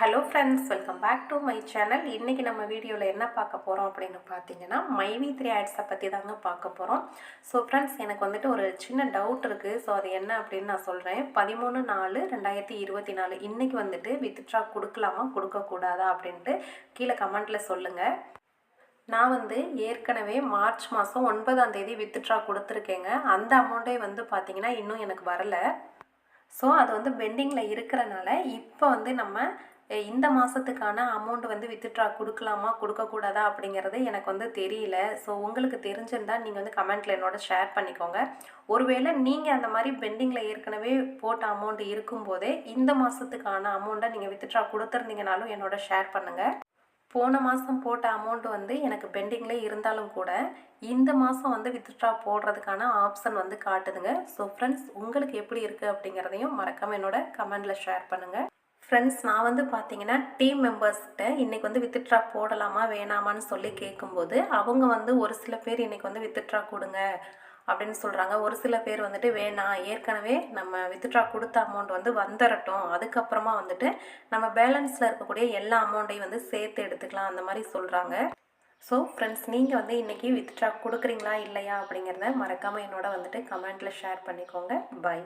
Hello friends welcome back to my channel இன்றைக்கி நம்ம வீடியோவில் என்ன பார்க்க போகிறோம் அப்படின்னு பார்த்தீங்கன்னா மைவி த்ரீ ஆட்ஸை பற்றி தாங்க பார்க்க போகிறோம் ஸோ ஃப்ரெண்ட்ஸ் எனக்கு வந்துட்டு ஒரு சின்ன டவுட் இருக்குது ஸோ அது என்ன அப்படின்னு நான் சொல்கிறேன் பதிமூணு நாலு ரெண்டாயிரத்தி இருபத்தி நாலு. இன்றைக்கி வந்துட்டு வித்ட்ரா கொடுக்கலாமா கொடுக்கக்கூடாதா அப்படின்ட்டு கீழே கமெண்ட்டில் சொல்லுங்கள் நான் வந்து ஏற்கனவே மார்ச் மாதம் ஒன்பதாம் தேதி வித்ட்ரா கொடுத்துருக்கேங்க. அந்த அமௌண்ட்டே வந்து பார்த்திங்கன்னா இன்னும் எனக்கு வரலை. ஸோ அது வந்து பெண்டிங்கில் இருக்கிறனால இப்போ வந்து நம்ம இந்த மாதத்துக்கான அமௌண்ட் வந்து வித்ட்ரா கொடுக்கலாமா கொடுக்கக்கூடாதா அப்படிங்கிறது எனக்கு வந்து தெரியல. ஸோ உங்களுக்கு தெரிஞ்சிருந்தா நீங்கள் வந்து கமெண்ட்டில் என்னோட ஷேர் பண்ணிக்கோங்க. ஒருவேளை நீங்கள் அந்த மாதிரி பெண்டிங்கில் ஏற்கனவே போட்ட அமௌண்ட் இருக்கும்போதே இந்த மாதத்துக்கான அமௌண்ட்டை நீங்கள் வித்ட்ரா கொடுத்துருந்தீங்கனாலும் என்னோட ஷேர் பண்ணுங்கள் போன மாதம் போட்ட அமௌண்ட் வந்து எனக்கு பெண்டிங்கில் இருந்தாலும் கூட இந்த மாதம் வந்து வித்ட்ரா போடுறதுக்கான ஆப்ஷன் வந்து காட்டுதுங்க. ஸோ ஃப்ரெண்ட்ஸ் உங்களுக்கு எப்படி இருக்குது அப்படிங்கிறதையும் மறக்காமல் என்னோட கமெண்டில் ஷேர் பண்ணுங்கள் ஃப்ரெண்ட்ஸ் நான் வந்து பார்த்தீங்கன்னா டீம் மெம்பர்ஸ்கிட்ட இன்றைக்கி வந்து வித்ட்ரா போடலாமா வேணாமான்னு சொல்லி கேட்கும்போது அவங்க வந்து ஒரு சில பேர் இன்றைக்கி வந்து வித்ட்ரா கொடுங்க அப்படின்னு சொல்கிறாங்க ஒரு சில பேர் வந்துட்டு வேணாம் ஏற்கனவே நம்ம வித்ட்ரா கொடுத்த அமௌண்ட் வந்து வந்துடட்டும் அதுக்கப்புறமா வந்துட்டு நம்ம பேலன்ஸில் இருக்கக்கூடிய எல்லா அமௌண்ட்டையும் வந்து சேர்த்து எடுத்துக்கலாம் அந்த மாதிரி சொல்கிறாங்க ஸோ ஃப்ரெண்ட்ஸ் நீங்கள் வந்து இன்றைக்கி வித்ட்ரா கொடுக்குறீங்களா இல்லையா அப்படிங்கிறத மறக்காமல் என்னோட வந்துட்டு கமெண்ட்டில் ஷேர் பண்ணிக்கோங்க. பை